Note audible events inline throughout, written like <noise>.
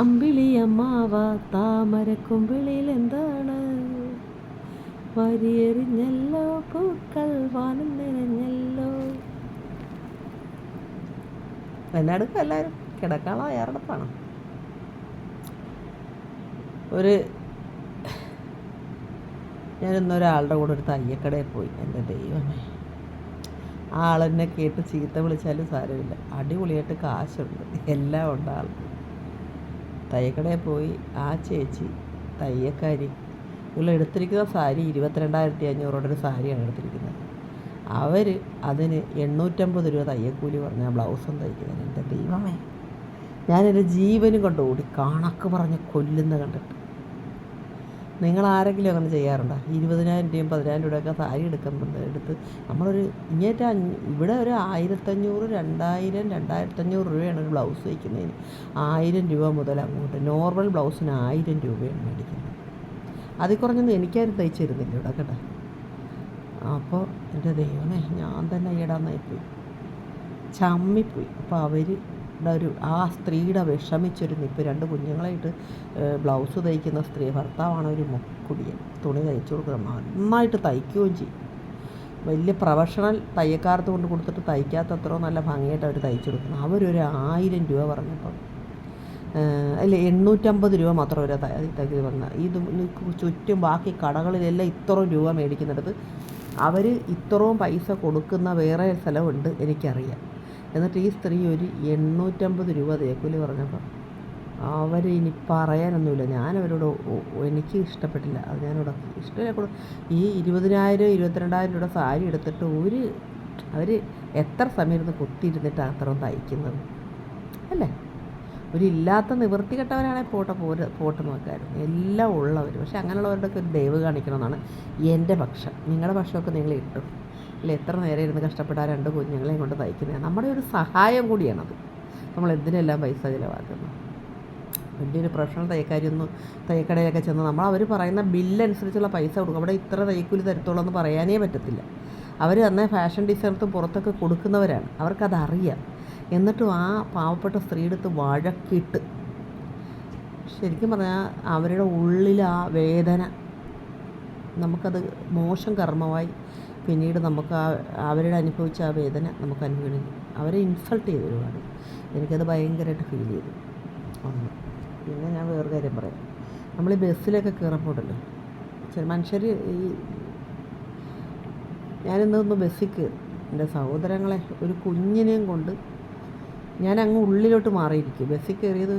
അമ്പിളി അമ്മാവ താമരക്കുമ്പിളിൽ എന്താണ് വരിയെറിഞ്ഞല്ലോ പൂക്കൾ വാനം നിറഞ്ഞല്ലോ എന്നെടുക്കും എല്ലാവരും കിടക്കാളോ അയാളുടെപ്പാണ് ഒരു ഞാനിന്നൊരാളുടെ കൂടെ ഒരു തയ്യക്കടയിൽ പോയി എന്റെ ദൈവമേ. ആളെന്നെ കേട്ട് ചീത്ത വിളിച്ചാലും സാരമില്ല. അടിപൊളിയായിട്ട് കാശുണ്ട്. എല്ലാം ഉണ്ട് ആൾക്ക്. തയ്യക്കടയിൽ പോയി ആ ചേച്ചി തയ്യക്കാരി ഉള്ള എടുത്തിരിക്കുന്ന സാരി ഇരുപത്തിരണ്ടായിരത്തി അഞ്ഞൂറോടെ ഒരു സാരിയാണ് എടുത്തിരിക്കുന്നത്. അവർ അതിന് എണ്ണൂറ്റമ്പത് രൂപ തയ്യക്കൂലി പറഞ്ഞ ബ്ലൗസും തയ്ക്കുന്നത്. എന്റെ ദൈവമേ. ഞാൻ എന്റെ ജീവനും കൊണ്ട് ഓടി കണക്ക് പറഞ്ഞ് കൊല്ലുന്ന കണ്ടിട്ട്. നിങ്ങൾ ആരെങ്കിലും അങ്ങനെ ചെയ്യാറുണ്ടോ? ഇരുപതിനായിരം രൂപയും പതിനായിരം രൂപയൊക്കെ സാരി എടുക്കുന്നുണ്ട്. എടുത്ത് നമ്മളൊരു ഇങ്ങേറ്റ ഇവിടെ ഒരു ആയിരത്തഞ്ഞൂറ് രണ്ടായിരം രണ്ടായിരത്തഞ്ഞൂറ് രൂപയാണ് ഒരു ബ്ലൗസ് തയ്ക്കുന്നതിന്. ആയിരം രൂപ മുതൽ അങ്ങോട്ട് നോർമൽ ബ്ലൗസിന് ആയിരം രൂപയാണ് മേടിക്കുന്നത്. അതിൽ കുറഞ്ഞൊന്നും എനിക്കാരും തയ്ച്ചു തരുന്നില്ല ഇവിടെ കേട്ടോ. അപ്പോൾ എന്റെ ദൈവമേ ഞാൻ തന്നെ ഈടാന്നായിപ്പോയി ചമ്മിപ്പോയി. അപ്പോൾ അവർ ഒരു ആ സ്ത്രീയുടെ വിഷമിച്ചൊരു ഇപ്പോൾ രണ്ട് കുഞ്ഞുങ്ങളായിട്ട് ബ്ലൗസ് തയ്ക്കുന്ന സ്ത്രീ ഭർത്താവാണ് ഒരു മുക്കുടിയൻ. തുണി തയ്ച്ചു കൊടുക്കുന്നത് നന്നായിട്ട് തയ്ക്കുകയും ചെയ്യും. വലിയ പ്രൊഫഷണൽ തയ്യക്കാർത്ത് കൊണ്ട് കൊടുത്തിട്ട് തയ്ക്കാത്ത അത്രയും നല്ല ഭംഗിയായിട്ട് അവർ തയ്ച്ചു കൊടുക്കുന്നത് അവരൊരു ആയിരം രൂപ പറഞ്ഞപ്പം അല്ല എണ്ണൂറ്റമ്പത് രൂപ മാത്രം അവരെ തയ്ക്കുന്നത് വന്ന. ഇത് ചുറ്റും ബാക്കി കടകളിലെല്ലാം ഇത്രയും രൂപ മേടിക്കുന്നിടത്ത് അവർ ഇത്രയും പൈസ കൊടുക്കുന്ന വേറെ സ്ഥലമുണ്ട് എനിക്കറിയാം. എന്നിട്ട് ഈ സ്ത്രീ ഒരു എണ്ണൂറ്റമ്പത് രൂപ തേക്കൂലി പറഞ്ഞപ്പോൾ അവർ ഇനി പറയാനൊന്നുമില്ല. ഞാനവരോട് എനിക്ക് ഇഷ്ടപ്പെട്ടില്ല. അത് ഞാനിവിടെ ഇഷ്ടമില്ല കൂടെ ഈ ഇരുപതിനായിരം ഇരുപത്തിരണ്ടായിരം രൂപ സാരി എടുത്തിട്ട് ഒരു അവർ എത്ര സമയം ഇരുന്ന് കുത്തിയിരുന്നിട്ട് അത്രയും തയ്ക്കുന്നത്? അല്ലേ? ഒരു ഇല്ലാത്ത നിവൃത്തി കെട്ടവരാണെങ്കിൽ പോട്ടെ പോര് പോട്ട് നോക്കായിരുന്നു. എല്ലാം ഉള്ളവർ പക്ഷെ അങ്ങനെയുള്ളവരുടെയൊക്കെ ഒരു ദയവ് കാണിക്കണമെന്നാണ് എന്റെ പക്ഷം. നിങ്ങളുടെ പക്ഷമൊക്കെ നിങ്ങൾ ഇട്ടു. അല്ല എത്ര നേരം ഇരുന്ന് കഷ്ടപ്പെട്ട ആ രണ്ട് കുഞ്ഞുങ്ങളെയും കൊണ്ട് തയ്ക്കുന്നത് നമ്മുടെ ഒരു സഹായം അത്. നമ്മൾ എന്തിനെല്ലാം പൈസ ചിലവാക്കുന്നത് വലിയൊരു പ്രൊഫഷണൽ തയ്ക്കാരിയൊന്നും തയ്ക്കടയിലൊക്കെ ചെന്ന് നമ്മൾ അവർ പറയുന്ന ബില്ലനുസരിച്ചുള്ള പൈസ കൊടുക്കും. അവിടെ ഇത്ര തയ്ക്കൂലി തരത്തുള്ളൂ എന്ന് പറയാനേ പറ്റത്തില്ല. അവർ തന്നെ ഫാഷൻ ഡിസൈനർത്തും പുറത്തൊക്കെ കൊടുക്കുന്നവരാണ്. അവർക്കതറിയാം. എന്നിട്ടും ആ പാവപ്പെട്ട സ്ത്രീയെടുത്ത് വഴക്കിട്ട്. ശരിക്കും പറഞ്ഞാൽ അവരുടെ ഉള്ളിൽ ആ വേദന നമുക്കത് മോശം കർമ്മമായി പിന്നീട് നമുക്ക് ആ അവരുടെ അനുഭവിച്ച ആ വേദന നമുക്ക് അനുഭവിക്കും അവരെ ഇൻസൾട്ട് ചെയ്ത് ഒരുപാട്. എനിക്കത് ഭയങ്കരമായിട്ട് ഫീൽ ചെയ്തു. ഒന്ന്. പിന്നെ ഞാൻ വേറെ കാര്യം പറയാം. നമ്മൾ ഈ ബസ്സിലൊക്കെ കയറുമ്പോഴല്ലോ ചില മനുഷ്യർ ഈ ഞാനിന്നൊന്ന് ബസ്സിൽ കയറി എന്റെ സഹോദരങ്ങളെ ഒരു കുഞ്ഞിനെയും കൊണ്ട് ഞാൻ അങ്ങ് ഉള്ളിലോട്ട് മാറിയിരിക്കും. ബസ്സിൽ കയറിയത്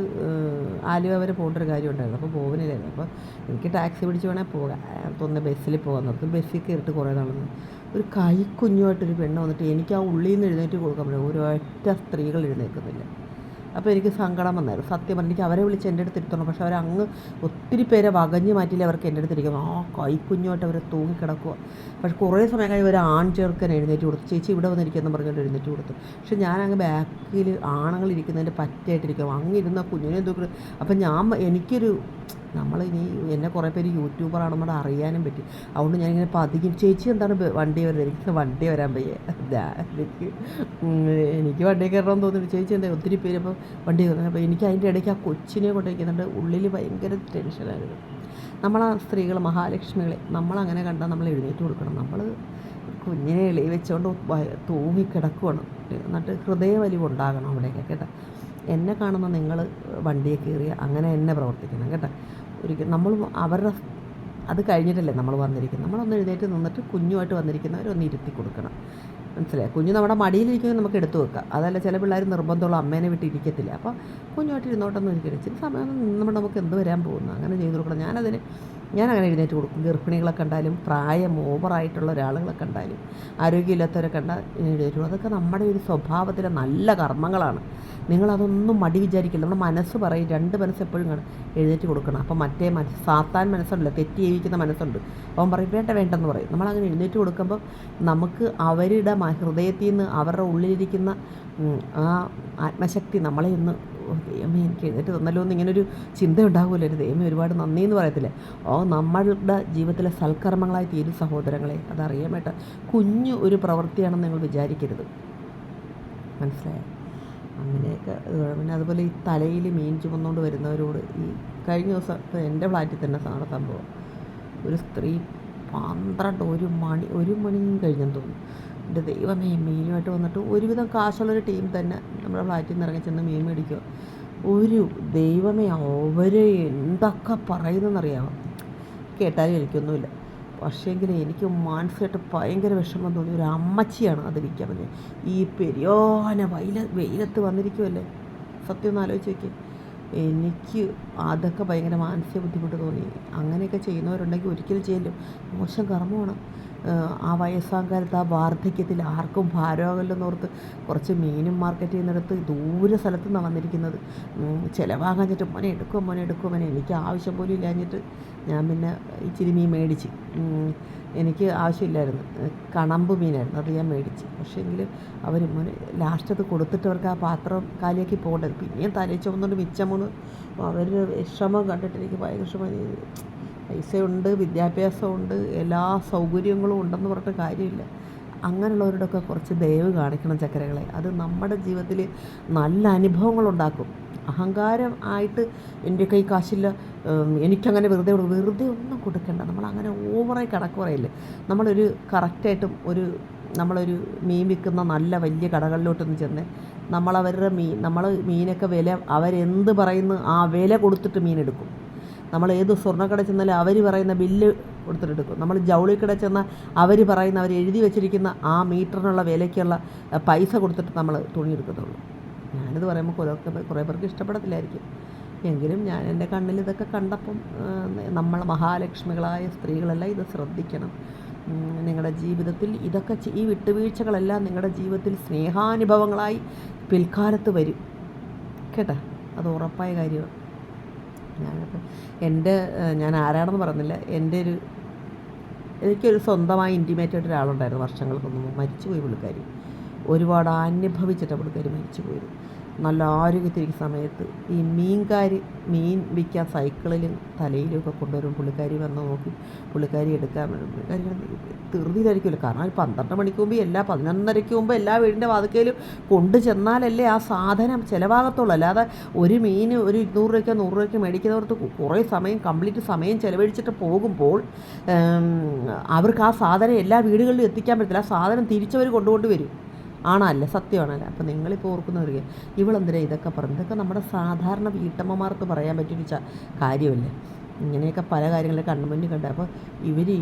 ആലുവ വരെ പോകേണ്ട ഒരു കാര്യം ഉണ്ടായിരുന്നു അപ്പോൾ പോകുന്നില്ലായിരുന്നു അപ്പോൾ എനിക്ക് ടാക്സി പിടിച്ച് വേണേൽ പോകാം. തോന്നുന്നത് ബസ്സിൽ പോകാൻ നിർത്തും ബസ്സിൽ കയറിയിട്ട് കുറേ നാളെന്ന് ഒരു കൈക്കുഞ്ഞുമായിട്ടൊരു പെണ്ണ് വന്നിട്ട് എനിക്ക് ആ ഉള്ളിൽ നിന്ന് എഴുന്നേറ്റ് കൊടുക്കാൻ പറ്റും ഒരൊറ്റ സ്ത്രീകൾ എഴുന്നേൽക്കുന്നില്ല. അപ്പോൾ എനിക്ക് സങ്കടം വന്നായിരുന്നു. സത്യം പറഞ്ഞു എനിക്ക് അവരെ വിളിച്ച് എന്റെ അടുത്ത് ഇരുത്തണം. പക്ഷെ അവരങ്ങ് ഒത്തിരി പേരെ വകഞ്ഞു മാറ്റിയില്ല അവർക്ക് എന്റെ അടുത്ത് ഇരിക്കും ആ കൈക്കുഞ്ഞുമായിട്ട് അവർ തൂങ്ങിക്കിടക്കുക പക്ഷെ കുറേ സമയം കഴിഞ്ഞ് ഒരു ആൺ ചേർക്കൻ എഴുന്നേറ്റ് കൊടുത്തു. ചേച്ചി ഇവിടെ വന്നിരിക്കുമെന്ന് പറഞ്ഞിട്ട് എഴുന്നേറ്റ് കൊടുത്തു. പക്ഷെ ഞാൻ അങ്ങ് ബാക്കിൽ ആണുങ്ങൾ ഇരിക്കുന്നതിന്റെ പറ്റായിട്ടിരിക്കും അങ്ങ് ഇരുന്ന കുഞ്ഞിനെ എന്തൊക്കെ അപ്പം ഞാൻ എനിക്കൊരു നമ്മൾ ഇനി എന്നെ കുറേ പേര് യൂട്യൂബറാണെന്നോട് അറിയാനും പറ്റി. അതുകൊണ്ട് ഞാനിങ്ങനെ പതിക്കും ചേച്ചി എന്താണ് വണ്ടി വരുന്നത്? എനിക്ക് വണ്ടി വരാൻ പയ്യ എനിക്ക് എനിക്ക് വണ്ടി കയറണമെന്ന് തോന്നുന്നു. ചേച്ചി എന്താ ഒത്തിരി പേര് അപ്പോൾ വണ്ടി കയറുന്നത്? അപ്പോൾ എനിക്ക് അതിന്റെ ഇടയ്ക്ക് ആ കൊച്ചിനെ കൊണ്ടിരിക്കുന്നുണ്ട് ഉള്ളിൽ ഭയങ്കര ടെൻഷനായിരുന്നു നമ്മൾ ആ സ്ത്രീകൾ മഹാലക്ഷ്മികളെ നമ്മളങ്ങനെ കണ്ടാൽ നമ്മൾ എഴുന്നേറ്റ് കൊടുക്കണം. നമ്മൾ കുഞ്ഞിനെ എളി വെച്ചുകൊണ്ട് തൂങ്ങി കിടക്കുവാണ്. എന്നിട്ട് ഹൃദയവലിവ് ഉണ്ടാകണം അവിടെയൊക്കെ കേട്ടോ. എന്നെ കാണുന്ന നിങ്ങൾ വണ്ടിയെ കയറി അങ്ങനെ എന്നെ പ്രവർത്തിക്കണം കേട്ടോ. ഒരിക്കലും നമ്മൾ അവരുടെ അത് കഴിഞ്ഞിട്ടല്ലേ നമ്മൾ വന്നിരിക്കുന്നത്. നമ്മളൊന്ന് എഴുന്നേറ്റ് നിന്നിട്ട് കുഞ്ഞുമായിട്ട് വന്നിരിക്കുന്നവരൊന്ന് ഇരുത്തി കൊടുക്കണം. മനസ്സിലായി? കുഞ്ഞ് നമ്മുടെ മടിയിലിരിക്കുമ്പോൾ നമുക്ക് എടുത്തു വെക്കാം. അതല്ല ചില പിള്ളേർ നിർബന്ധമുള്ള അമ്മേനെ വിട്ട് ഇരിക്കത്തില്ല. അപ്പോൾ കുഞ്ഞുമായിട്ട് ഇരുന്നോട്ടൊന്നും ഇരിക്കണം ചില സമയം നമ്മൾ നമുക്ക് എന്ത് വരാൻ പോകുന്നു? അങ്ങനെ ചെയ്തു കൊടുക്കണം. ഞാനതിന് ഞാൻ അങ്ങനെ എഴുന്നേറ്റ് കൊടുക്കും. ഗർഭിണികളെ കണ്ടാലും പ്രായം ഓവറായിട്ടുള്ള ഒരാളുകളെ കണ്ടാലും ആരോഗ്യമില്ലാത്തവരെ കണ്ടാൽ എഴുന്നേറ്റ് കൊടുക്കും. അതൊക്കെ നമ്മുടെ ഒരു സ്വഭാവത്തിലെ നല്ല കർമ്മങ്ങളാണ്. നിങ്ങളതൊന്നും മടി വിചാരിക്കില്ല നമ്മുടെ മനസ്സ് പറയും രണ്ട് മനസ്സ് എപ്പോഴും എഴുന്നേറ്റ് കൊടുക്കണം. അപ്പോൾ മറ്റേ മനസ്സ് സാത്താൻ മനസ്സുണ്ടല്ലോ തെറ്റി ജീവിക്കുന്ന മനസ്സുണ്ട്. അവൻ പറയും വേണ്ട വേണ്ടെന്ന് പറയും. നമ്മളങ്ങനെ എഴുന്നേറ്റ് കൊടുക്കുമ്പോൾ നമുക്ക് അവരുടെ ഹൃദയത്തിൽ നിന്ന് അവരുടെ ഉള്ളിലിരിക്കുന്ന ആ ആത്മശക്തി നമ്മളെ ഒന്ന് ദൈവമേ എനിക്ക് എഴുന്നേറ്റ് തന്നല്ലോ എന്ന് ഇങ്ങനൊരു ചിന്ത ഉണ്ടാകുമല്ലോ ഒരു ദൈവമേ ഒരുപാട് നന്ദി എന്ന് പറയത്തില്ലേ? ഓ നമ്മളുടെ ജീവിതത്തിലെ സൽക്കർമ്മങ്ങളായി തീരും സഹോദരങ്ങളെ അതറിയാൻ വേണ്ട. കുഞ്ഞു ഒരു പ്രവൃത്തിയാണെന്ന് നിങ്ങൾ വിചാരിക്കരുത്. മനസ്സിലായോ? അങ്ങനെയൊക്കെ പിന്നെ അതുപോലെ ഈ തലയിൽ മീൻ ചുമന്നുകൊണ്ട് വരുന്നവരോട് ഈ കഴിഞ്ഞ ദിവസം എന്റെ ഫ്ലാറ്റിൽ തന്നെ സാധന സംഭവം. ഒരു സ്ത്രീ പന്ത്രണ്ട് ഒരു മണി ഒരു മണിയും കഴിഞ്ഞെന്ന് തോന്നുന്നു. എന്റെ ദൈവമേ മീനുമായിട്ട് വന്നിട്ട് ഒരുവിധം കാശുള്ളൊരു ടീം തന്നെ നമ്മുടെ ഫ്ലാറ്റിൽ നിന്ന് ഇറങ്ങി ചെന്ന് മീൻ മേടിക്കുക. ഒരു ദൈവമേ അവർ എന്തൊക്കെ പറയുന്നതെന്നറിയാമോ കേട്ടാലും എനിക്കൊന്നുമില്ല. പക്ഷേങ്കിൽ എനിക്ക് മാനസികമായിട്ട് ഭയങ്കര വിഷമം തോന്നി ഒരു അമ്മച്ചിയാണ് അത് വിൽക്കാൻ പറ്റുന്നത് ഈ പെരിയോന വെയില വെയിലത്ത് വന്നിരിക്കുമല്ലേ സത്യം ഒന്ന് ആലോചിച്ച് നോക്കി എനിക്ക് അതൊക്കെ ഭയങ്കര മാനസിക ബുദ്ധിമുട്ട് തോന്നി. അങ്ങനെയൊക്കെ ചെയ്യുന്നവരുണ്ടെങ്കിൽ ഒരിക്കലും ചെയ്യല്ലോ. മോശം കർമ്മമാണ്. ആ വയസ്സാകാലത്ത് ആ വാർദ്ധക്യത്തിൽ ആർക്കും ഭാരമാകല്ലെന്ന് ഓർത്ത് കുറച്ച് മീനും മാർക്കറ്റ് ചെയ്യുന്നിടത്ത് ദൂരെ സ്ഥലത്തു നിന്നാണ് വന്നിരിക്കുന്നത് ചിലവാകാഞ്ഞിട്ട് മോനെ എടുക്കുമോ മോനെ എടുക്കുമോ മോനെ എനിക്ക് ആവശ്യം പോലും ഇല്ലാഞ്ഞിട്ട് ഞാൻ പിന്നെ ഇച്ചിരി മീൻ മേടിച്ച്. എനിക്ക് ആവശ്യമില്ലായിരുന്നു. കണമ്പ് മീനായിരുന്നു അത് ഞാൻ മേടിച്ച്. പക്ഷേങ്കിൽ അവർ മോനെ ലാസ്റ്റ് അത് കൊടുത്തിട്ട് ആ പാത്രം കാലിയാക്കി പോകേണ്ടത്. പിന്നെയും തലയിൽ ചുമന്നുകൊണ്ട് മിച്ചം അവരുടെ വിഷമം കണ്ടിട്ട് എനിക്ക് ഭയങ്കര വിഷമം. പൈസയുണ്ട് വിദ്യാഭ്യാസമുണ്ട് എല്ലാ സൗകര്യങ്ങളും ഉണ്ടെന്ന് പറഞ്ഞിട്ട് കാര്യമില്ല. അങ്ങനെയുള്ളവരോടൊക്കെ കുറച്ച് ദയവ് കാണിക്കണം ചക്കരകളെ. അത് നമ്മുടെ ജീവിതത്തിൽ നല്ല അനുഭവങ്ങളുണ്ടാക്കും. അഹങ്കാരം ആയിട്ട് എന്റെ കൈ കാശില്ല എനിക്കങ്ങനെ വെറുതെ വെറുതെ ഒന്നും കൊടുക്കണ്ട. നമ്മൾ അങ്ങനെ ഓവറായി കണക്ക് പറയില്ലേ. നമ്മളൊരു കറക്റ്റായിട്ടും ഒരു നമ്മളൊരു മീൻ വിൽക്കുന്ന നല്ല വലിയ കടകളിലോട്ടൊന്ന് ചെന്ന് നമ്മളവരുടെ മീൻ നമ്മൾ മീനൊക്കെ വില അവരെന്ത് പറയുന്നു ആ വില കൊടുത്തിട്ട് മീൻ എടുക്കും. നമ്മൾ ഏത് സ്വർണക്കട ചെന്നാലും അവർ പറയുന്ന ബില്ല് കൊടുത്തിട്ടെടുക്കും. നമ്മൾ ജൗളിക്കട ചെന്നാൽ അവർ പറയുന്ന അവർ എഴുതി വെച്ചിരിക്കുന്ന ആ മീറ്ററിനുള്ള വിലയ്ക്കുള്ള പൈസ കൊടുത്തിട്ട് നമ്മൾ തുണി എടുക്കത്തുള്ളൂ ഞാനിത് പറയുമ്പോൾ കുറേ കുറേ പേർക്ക് ഇഷ്ടപ്പെടത്തില്ലായിരിക്കും. എങ്കിലും ഞാൻ എന്റെ കണ്ണിൽ ഇതൊക്കെ കണ്ടപ്പം നമ്മൾ മഹാലക്ഷ്മികളായ സ്ത്രീകളെല്ലാം ഇത് ശ്രദ്ധിക്കണം. നിങ്ങളുടെ ജീവിതത്തിൽ ഇതൊക്കെ ഈ വിട്ടുവീഴ്ചകളെല്ലാം നിങ്ങളുടെ ജീവിതത്തിൽ സ്നേഹാനുഭവങ്ങളായി പിൽക്കാലത്ത് വരും. കേട്ടോ? അത് ഉറപ്പായ കാര്യമാണ്. ഞാനപ്പോൾ എന്റെ ഞാൻ ആരാണെന്ന് പറഞ്ഞില്ല. എന്റെ ഒരു എനിക്കൊരു സ്വന്തമായി ഇന്റിമേറ്റായിട്ട് ഒരാളുണ്ടായിരുന്നു വർഷങ്ങൾക്ക് മുമ്പ്. മരിച്ചുപോയി പുള്ളിക്കാരി. ഒരുപാട് അനുഭവിച്ചിട്ട് പുള്ളിക്കാരി മരിച്ചു പോയത് നല്ല ആരോഗ്യത്തിരിക്കുന്ന സമയത്ത് ഈ മീൻകാർ മീൻ വിൽക്കാൻ സൈക്കിളിലും തലയിലുമൊക്കെ കൊണ്ടുവരും. പുള്ളിക്കാരി വന്ന് നോക്കി. പുള്ളിക്കാരി എടുക്കാൻ പുള്ളിക്കാരി ധൃതിയിലായിരിക്കുമല്ലോ. കാരണം ഒരു പന്ത്രണ്ട് മണിക്ക് മുമ്പ് എല്ലാ പതിനൊന്നരയ്ക്ക് മുമ്പ് എല്ലാ വീടിന്റെ വാതിക്കയിലും കൊണ്ടു ചെന്നാലല്ലേ ആ സാധനം ചിലവാകത്തുള്ളൂ. അല്ലാതെ ഒരു മീൻ ഒരു ഇരുന്നൂറ് രൂപയ്ക്കോ നൂറ് രൂപയ്ക്കോ മേടിക്കുന്നവർക്ക് കുറേ സമയം കംപ്ലീറ്റ് സമയം ചിലവഴിച്ചിട്ട് പോകുമ്പോൾ അവർക്ക് ആ സാധനം എല്ലാ വീടുകളിലും എത്തിക്കാൻ പറ്റില്ല ആ സാധനം തിരിച്ചവർ കൊണ്ടുകൊണ്ട് വരും. ആണല്ലേ? സത്യമാണല്ലേ? അപ്പോൾ നിങ്ങളിപ്പോൾ ഓർക്കുന്നവർക്ക് ഇവളെന്തിനാ ഇതൊക്കെ പറഞ്ഞു ഇതൊക്കെ നമ്മുടെ സാധാരണ വീട്ടമ്മമാർക്ക് പറയാൻ പറ്റിയൊരു ച കാര്യമല്ലേ? ഇങ്ങനെയൊക്കെ പല കാര്യങ്ങളും കണ്ണുമുന്നിൽ കണ്ട. അപ്പോൾ ഇവർ ഈ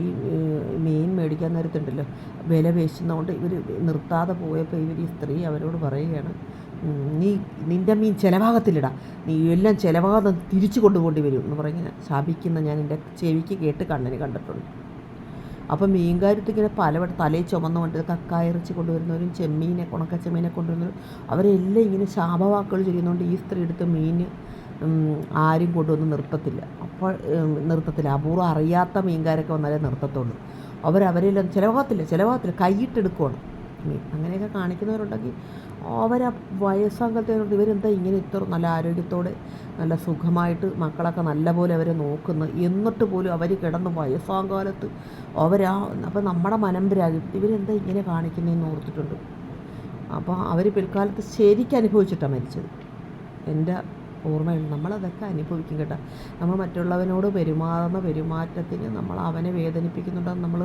മീൻ മേടിക്കാൻ നേരത്തുണ്ടല്ലോ വില പേശുന്നതുകൊണ്ട് ഇവർ നിർത്താതെ പോയപ്പോൾ ഇവർ ഈ സ്ത്രീ അവരോട് പറയുകയാണ് നീ നിന്റെ മീൻ ചിലവാകത്തില്ലടാ നീ എല്ലാം ചിലവാകാതെ തിരിച്ചു കൊണ്ടുപോകേണ്ടി വരും. എന്ന് പറഞ്ഞ് ശാപിക്കുന്ന ഞാൻ എന്റെ ചെവിക്ക് കേട്ട് കണ്ണിന് കണ്ടിട്ടുണ്ട്. അപ്പം മീൻകാരത്ത് ഇങ്ങനെ പലവട്ടം തലയിൽ ചുമന്നുകൊണ്ട് കക്കായിറച്ചി കൊണ്ടുവരുന്നവരും ചെമ്മീനെ ചെമ്മീനെ കൊണ്ടുവരുന്നവരും അവരെല്ലാം ഇങ്ങനെ ശാപവാക്കുകൾ ചെയ്യുന്നതുകൊണ്ട് ഈ സ്ത്രീ എടുത്ത് മീൻ ആരും കൊണ്ടുവന്ന് നിർത്തത്തില്ല. അപ്പോൾ നിർത്തത്തില്ല. അപൂർവം അറിയാത്ത മീൻകാരൊക്കെ വന്നാലേ നിർത്തത്തുള്ളൂ. അവരവരെല്ലാം ചിലവാകത്തില്ല ചിലവാകത്തില്ല. കൈയിട്ടെടുക്കുവാണ് മീൻ അങ്ങനെയൊക്കെ കാണിക്കുന്നവരുണ്ടെങ്കിൽ അവരാ വയസ്സാങ്കത്തേനോട് ഇവരെന്താ ഇങ്ങനെ ഇത്ര നല്ല ആരോഗ്യത്തോടെ നല്ല സുഖമായിട്ട് മക്കളൊക്കെ നല്ലപോലെ അവരെ നോക്കുന്നു? എന്നിട്ട് പോലും അവർ കിടന്ന് വയസ്സാകാലത്ത് അവരാ അപ്പം നമ്മുടെ മനമ്പരാകും ഇവരെന്താ ഇങ്ങനെ കാണിക്കുന്നതെന്ന് ഓർത്തിട്ടുണ്ട്. അപ്പോൾ അവർ പിൽക്കാലത്ത് ശരിക്കും അനുഭവിച്ചിട്ടാണ് മരിച്ചത്. എന്റെ ഓർമ്മയിൽ നമ്മളതൊക്കെ അനുഭവിക്കും കേട്ടോ. നമ്മൾ മറ്റുള്ളവനോട് പെരുമാറുന്ന പെരുമാറ്റത്തിന് നമ്മൾ അവനെ വേദനിപ്പിക്കുന്നുണ്ടെന്ന് നമ്മൾ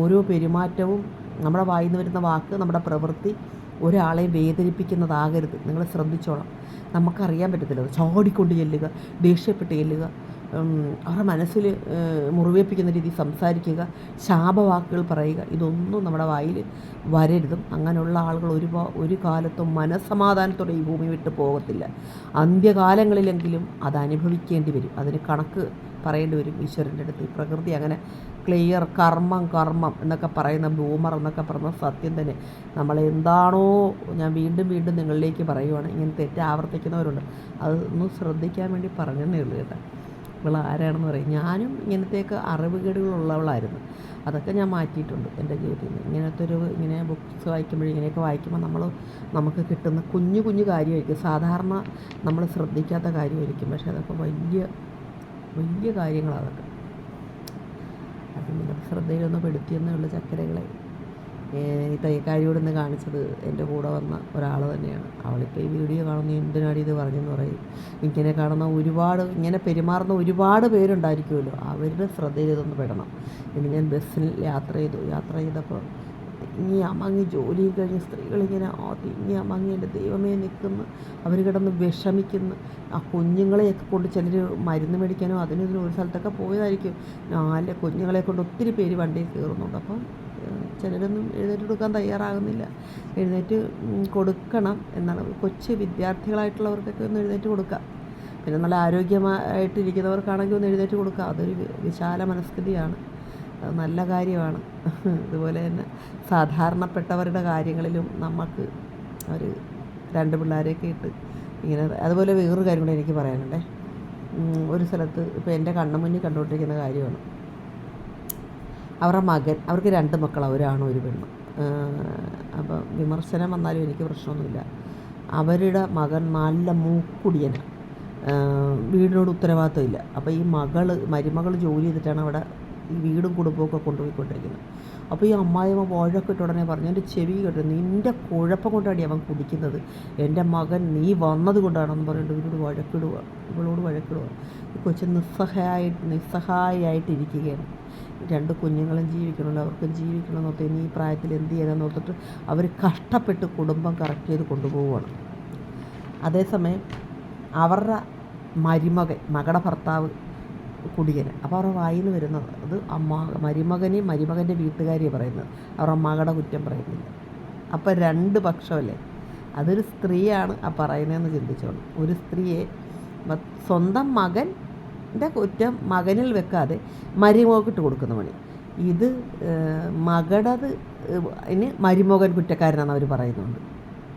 ഓരോ പെരുമാറ്റവും നമ്മുടെ വായിൽ നിന്ന് വരുന്ന വാക്ക് നമ്മുടെ പ്രവൃത്തി ഒരാളെ വേദനിപ്പിക്കുന്നതാകരുത്. നിങ്ങൾ ശ്രദ്ധിച്ചോളാം. നമുക്കറിയാൻ പറ്റത്തില്ല. ചാടിക്കൊണ്ട് ചെല്ലുക ദേഷ്യപ്പെട്ട് ചെല്ലുക അവരുടെ മനസ്സിൽ മുറിവേപ്പിക്കുന്ന രീതിയിൽ സംസാരിക്കുക ശാപവാക്കുകൾ പറയുക ഇതൊന്നും നമ്മുടെ വായിൽ വരരുതും. അങ്ങനെയുള്ള ആളുകൾ ഒരു ഒരു കാലത്തും മനസ്സമാധാനത്തോടെ ഈ ഭൂമി വിട്ട് പോകത്തില്ല. അന്ത്യകാലങ്ങളിലെങ്കിലും അത് അനുഭവിക്കേണ്ടി വരും. അതിന് കണക്ക് പറയേണ്ടി വരും ഈശ്വരന്റെ അടുത്ത്. പ്രകൃതി അങ്ങനെ ക്ലിയർ കർമ്മം കർമ്മം എന്നൊക്കെ പറയുന്ന ബൂമർ എന്നൊക്കെ പറയുന്ന സത്യം തന്നെ. നമ്മൾ എന്താണോ ഞാൻ വീണ്ടും വീണ്ടും നിങ്ങളിലേക്ക് പറയുവാണ്. ഇങ്ങനെ തെറ്റ് ആവർത്തിക്കുന്നവരുണ്ട്. അതൊന്ന് ശ്രദ്ധിക്കാൻ വേണ്ടി പറഞ്ഞതേ ഉള്ളൂ കേട്ടോ. ഇവൾ ആരാണെന്ന് പറയും. ഞാനും ഇങ്ങനത്തെയൊക്കെ അറിവുകേടുകളുള്ളവളായിരുന്നു. അതൊക്കെ ഞാൻ മാറ്റിയിട്ടുണ്ട് എന്റെ ജീവിതത്തിൽ നിന്ന്. ഇങ്ങനത്തെ ഒരു ഇങ്ങനെ ബുക്ക്സ് വായിക്കുമ്പോൾ ഇങ്ങനെയൊക്കെ വായിക്കുമ്പോൾ നമ്മൾ നമുക്ക് കിട്ടുന്ന കുഞ്ഞു കുഞ്ഞു കാര്യമായിരിക്കും. സാധാരണ നമ്മൾ ശ്രദ്ധിക്കാത്ത കാര്യമായിരിക്കും. പക്ഷേ അതൊക്കെ വലിയ വലിയ കാര്യങ്ങളാണ് അതൊക്കെ. നിങ്ങളുടെ ശ്രദ്ധയിലൊന്ന് പെടുത്തിയെന്നേ ഉള്ളൂ ചക്കരകളെ ഈ തയ്യക്കാരിയോട് ഇന്ന് കാണിച്ചത് എന്റെ കൂടെ വന്ന ഒരാൾ തന്നെയാണ്. അവളിപ്പോൾ ഈ വീഡിയോ കാണുന്ന എന്തിനാടി ഇത് പറഞ്ഞെന്ന് പറയും. ഇങ്ങനെ കാണുന്ന ഒരുപാട് ഇങ്ങനെ പെരുമാറുന്ന ഒരുപാട് പേരുണ്ടായിരിക്കുമല്ലോ. അവരുടെ ശ്രദ്ധയിൽ ഇതൊന്ന് പെടണം. ഇന്ന് ഞാൻ ബസ്സിൽ യാത്ര ചെയ്തു. യാത്ര ചെയ്തപ്പോൾ തിങ്ങി അമങ്ങി ജോലിയും കഴിഞ്ഞ് സ്ത്രീകളിങ്ങനെ തിങ്ങി അമങ്ങി എന്റെ ദൈവമേ നിൽക്കുന്നു. അവർ കിടന്ന് വിഷമിക്കുന്നു. ആ കുഞ്ഞുങ്ങളെയൊക്കെ കൊണ്ട് ചിലർ മരുന്ന് മേടിക്കാനോ അതിനും ഇതിനും ഒരു സ്ഥലത്തൊക്കെ പോയതായിരിക്കും. നാല് കുഞ്ഞുങ്ങളെ കൊണ്ട് ഒത്തിരി പേര് വണ്ടിയിൽ കയറുന്നുണ്ട്. അപ്പം ചിലരൊന്നും എഴുന്നേറ്റ് കൊടുക്കാൻ തയ്യാറാകുന്നില്ല. എഴുന്നേറ്റ് കൊടുക്കണം എന്നാണ്. കൊച്ചു വിദ്യാർത്ഥികളായിട്ടുള്ളവർക്കൊക്കെ ഒന്ന് എഴുന്നേറ്റ് കൊടുക്കാം പിന്നെ നല്ല ആരോഗ്യമായിട്ടിരിക്കുന്നവർക്കാണെങ്കിൽ ഒന്ന് എഴുന്നേറ്റ് കൊടുക്കുക. അതൊരു വിശാല മനസ്കൃതിയാണ് അത് നല്ല കാര്യമാണ്. അതുപോലെ തന്നെ സാധാരണപ്പെട്ടവരുടെ കാര്യങ്ങളിലും നമുക്ക് ഒരു രണ്ട് പിള്ളേരെയൊക്കെ ഇട്ട് ഇങ്ങനെ അതുപോലെ വേറൊരു കാര്യം കൂടെ എനിക്ക് പറയാനുണ്ടേ. ഒരു സ്ഥലത്ത് ഇപ്പോൾ എന്റെ കണ്ണു മുന്നിൽ കണ്ടുകൊണ്ടിരിക്കുന്ന കാര്യമാണ്. അവരുടെ മകൻ അവർക്ക് രണ്ട് മക്കളാണ് ഒരാണും ഒരു പെണ്ണ്. അപ്പം വിമർശനം വന്നാലും എനിക്ക് പ്രശ്നമൊന്നുമില്ല. അവരുടെ മകൻ നല്ല മൂക്കുടിയനാണ് വീടിനോട് ഉത്തരവാദിത്തമില്ല അപ്പോൾ ഈ മകൾ മരുമകൾ ജോലി ചെയ്തിട്ടാണ് അവിടെ ഈ വീടും കുടുംബമൊക്കെ കൊണ്ടുപോയിക്കൊണ്ടിരിക്കുന്നത്. അപ്പോൾ ഈ അമ്മായിമ്മ വഴക്കെ ഉടനെ പറഞ്ഞു എന്റെ ചെവി കേട്ടു നിന്റെ കുഴപ്പം കൊണ്ടാണ് അവൻ കുടിക്കുന്നത്. എന്റെ മകൻ നീ വന്നത് കൊണ്ടാണെന്ന് പറഞ്ഞിട്ട് ഇവരോട് വഴക്കിടുക ഇവളോട് വഴക്കിടുക. കൊച്ചു നിസ്സഹായി നിസ്സഹായായിട്ടിരിക്കുകയാണ്. രണ്ട് കുഞ്ഞുങ്ങളും ജീവിക്കണമല്ലോ അവർക്ക് ജീവിക്കണം എന്നോർത്ത് ഇനി ഈ പ്രായത്തിൽ എന്ത് ചെയ്യാനെന്ന് ഓർത്തിട്ട് അവർ കഷ്ടപ്പെട്ട് കുടുംബം കറക്റ്റ് ചെയ്ത് കൊണ്ടുപോവുകയാണ്. അതേസമയം അവരുടെ മരുമകൻ മകളുടെ ഭർത്താവ് കുടിയന് അപ്പോൾ അവരുടെ വായിൽ നിന്ന് വരുന്നത് അത് അമ്മ മരുമകനെയും മരുമകന്റെ വീട്ടുകാരെയും പറയുന്നത്. അവരുടെ മകളുടെ കുറ്റം പറയുന്നില്ല. അപ്പോൾ രണ്ട് പക്ഷമല്ലേ? അതൊരു സ്ത്രീയാണ് ആ പറയുന്നതെന്ന് ചിന്തിച്ചോളൂ. ഒരു സ്ത്രീയെ സ്വന്തം മകന്റെ കുറ്റം മകനിൽ വെക്കാതെ മരുമകക്കിട്ട് കൊടുക്കുന്ന പണി. ഇത് മകടത് ഇനി മരുമകൻ കുറ്റക്കാരനാണെന്ന് അവർ പറയുന്നുണ്ട്.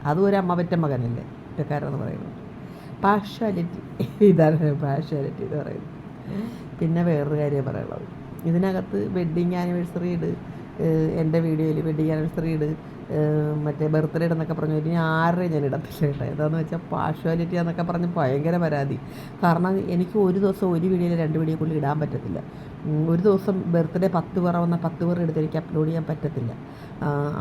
അതും ഒരു അമ്മ പറ്റ മകനല്ലേ കുറ്റക്കാരെന്ന് പറയുന്നുണ്ട്. പാഷ്വാലിറ്റി ഇതാണ് പാഷ്വാലിറ്റി എന്ന് പറയുന്നത്. പിന്നെ വേറൊരു കാര്യം പറയാനുള്ളത്. ഇതിനകത്ത് വെഡ്ഡിങ് ആനിവേഴ്സറി ഇട് എന്റെ വീഡിയോയിൽ വെഡ്ഡിങ് ആനിവേഴ്സറി ഇട് മറ്റേ ബർത്ത്ഡേ എന്നൊക്കെ പറഞ്ഞു. ഇനി ആരുടെ ഞാൻ ഇടത്തില്ല കേട്ടോ. എന്താണെന്ന് വെച്ചാൽ പാഷ്വാലിറ്റി എന്നൊക്കെ പറഞ്ഞ് ഭയങ്കര പരാതി. കാരണം എനിക്ക് ഒരു ദിവസം ഒരു വീഡിയോയിൽ രണ്ട് വീഡിയോ കൊണ്ട് ഇടാൻ പറ്റത്തില്ല. ഒരു ദിവസം ബർത്ത്ഡേ പത്ത് പേർ വന്ന പത്ത് പേർ എടുത്ത് എനിക്ക് അപ്ലോഡ് ചെയ്യാൻ പറ്റത്തില്ല.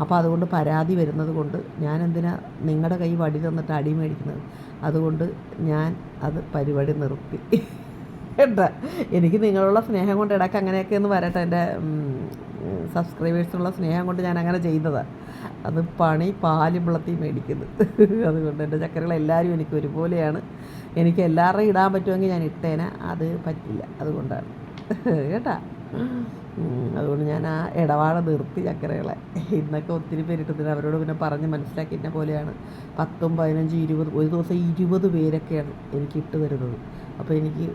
അപ്പോൾ അതുകൊണ്ട് പരാതി വരുന്നത് കൊണ്ട് ഞാൻ എന്തിനാ നിങ്ങളുടെ കൈ വടി തന്നിട്ട് അടി മേടിക്കുന്നത്? അതുകൊണ്ട് ഞാൻ അത് പരിപാടി നിർത്തി. കേട്ടാ എനിക്ക് നിങ്ങളുള്ള സ്നേഹം കൊണ്ട് ഇടയ്ക്ക് അങ്ങനെയൊക്കെ ഒന്ന് വരട്ടെ. എന്റെ സബ്സ്ക്രൈബേഴ്സിനുള്ള സ്നേഹം കൊണ്ട് ഞാൻ അങ്ങനെ ചെയ്തതാണ് അത് പണി പാലും വിളത്തി മേടിക്കുന്നു. <laughs> അതുകൊണ്ട് എന്റെ ചക്കരകൾ എല്ലാവരും എനിക്ക് ഒരുപോലെയാണ്. എനിക്ക് എല്ലാവരുടെയും ഇടാൻ പറ്റുമെങ്കിൽ ഞാൻ ഇട്ടേനെ. അത് പറ്റില്ല. അതുകൊണ്ടാണ്. <laughs> കേട്ടാ? അതുകൊണ്ട് ഞാൻ ആ ഇടപാട് നിർത്തി ചക്കരകളെ. ഇന്നൊക്കെ ഒത്തിരി പേരിട്ടതിന് അവരോട് പിന്നെ പറഞ്ഞ് മനസ്സിലാക്കി എന്നെ പോലെയാണ്. പത്തും പതിനഞ്ചും ഇരുപത് ഒരു ദിവസം ഇരുപത് പേരൊക്കെയാണ് എനിക്ക് ഇട്ട് തരുന്നത്. അപ്പോൾ എനിക്ക്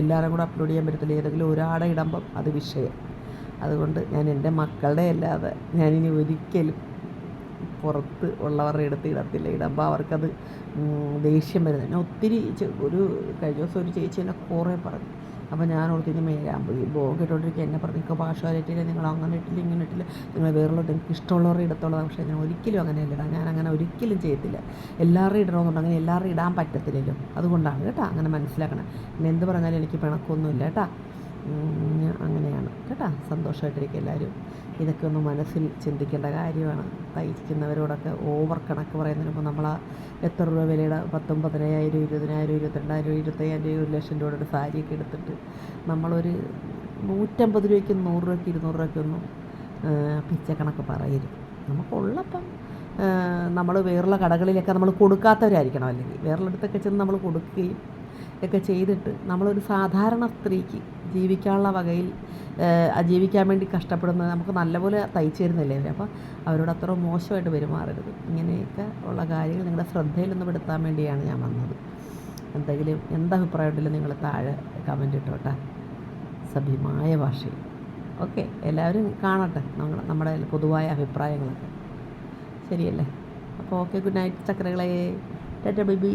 എല്ലാവരും കൂടെ അപ്ലോഡ് ചെയ്യാൻ പറ്റത്തില്ല. ഏതെങ്കിലും ഒരാളെ ഇടുമ്പം അത് വിഷയം. അതുകൊണ്ട് ഞാൻ എന്റെ മക്കളുടെ അല്ലാതെ ഞാനിനി ഒരിക്കലും പുറത്ത് ഉള്ളവരുടെ അടുത്ത് ഇടത്തില്ല. ഇടുമ്പോൾ അവർക്കത് ദേഷ്യം വരുന്നത്. ഞാൻ ഒത്തിരി ഒരു കഴിഞ്ഞ ദിവസം ഒരു ചേച്ചി എന്നെ കുറേ പറഞ്ഞു. അപ്പോൾ ഞാൻ മേലാൻ പോയി ബ്ലോഗ് ഇട്ടുകൊണ്ടിരിക്കുക എന്നെ പറഞ്ഞു ഭാഷാലിട്ടില്ല നിങ്ങൾ അങ്ങനെ ഇട്ടില്ല ഇങ്ങനെ ഇട്ടില്ല. നിങ്ങൾ വേറുള്ള നിങ്ങൾക്ക് ഇഷ്ടമുള്ളവരുടെ ഇടത്തുള്ളതാണ് പക്ഷേ ഞാൻ ഒരിക്കലും അങ്ങനെയല്ല ഞാൻ അങ്ങനെ ഒരിക്കലും ചെയ്യത്തില്ല. എല്ലാവരുടെയും ഇടണമെന്നുണ്ട് അങ്ങനെ ഇടാൻ പറ്റത്തില്ലല്ലോ. അതുകൊണ്ടാണ് കേട്ടോ അങ്ങനെ മനസ്സിലാക്കണം. പിന്നെ എന്ത് പറഞ്ഞാലും എനിക്ക് പിണക്കൊന്നുമില്ല കേട്ടോ. അങ്ങനെയാണ്. കേട്ടോ? സന്തോഷമായിട്ടിരിക്കുക എല്ലാവരും ഇതൊക്കെ ഒന്ന് മനസ്സിൽ ചിന്തിക്കേണ്ട കാര്യമാണ്. തയ്ക്കുന്നവരോടൊക്കെ ഓവർ കണക്ക് പറയുന്നതിന് നമ്മൾ ആ എത്ര രൂപ വിലയുടെ പത്തും പതിനയ്യായിരം ഇരുപതിനായിരം ഇരുപത്തിരണ്ടായിരം ഇരുപത്തയ്യായിരം രൂപ ഒരു ലക്ഷം രൂപയുടെ ഒരു സാരിയൊക്കെ എടുത്തിട്ട് നമ്മളൊരു നൂറ്റമ്പത് രൂപയ്ക്കും നൂറ് രൂപയ്ക്ക് ഇരുന്നൂറ് രൂപയ്ക്കൊന്നും പിച്ചക്കണക്ക് പറയരുത്. നമുക്കുള്ളപ്പം നമ്മൾ വേറുള്ള കടകളിലൊക്കെ നമ്മൾ കൊടുക്കാത്തവരായിരിക്കണം. അല്ലെങ്കിൽ വേറുള്ളിടത്തൊക്കെ ചെന്ന് നമ്മൾ കൊടുക്കുകയും ഒക്കെ ചെയ്തിട്ട് നമ്മളൊരു സാധാരണ സ്ത്രീക്ക് ജീവിക്കാനുള്ള വകയിൽ ജീവിക്കാൻ വേണ്ടി കഷ്ടപ്പെടുന്നത് നമുക്ക് നല്ലപോലെ തയ്ച്ചു തരുന്നില്ലേ അവർ അപ്പോൾ അവരോട് അത്ര മോശമായിട്ട് പെരുമാറരുത്. ഇങ്ങനെയൊക്കെ ഉള്ള കാര്യങ്ങൾ നിങ്ങളുടെ ശ്രദ്ധയിലൊന്ന് പെടുത്താൻ വേണ്ടിയാണ് ഞാൻ വന്നത്. എന്തെങ്കിലും എന്തഭിപ്രായം ഉണ്ടെങ്കിലും നിങ്ങൾ താഴെ കമന്റ് ഇട്ടോട്ടെ. സഭ്യമായ ഭാഷയിൽ. ഓക്കെ എല്ലാവരും കാണട്ടെ നമ്മൾ നമ്മുടെ പൊതുവായ അഭിപ്രായങ്ങളൊക്കെ. ശരിയല്ലേ? അപ്പോൾ ഓക്കെ ഗുഡ് നൈറ്റ് ചക്കരകളെ ടാറ്റ ബൈ ബൈ.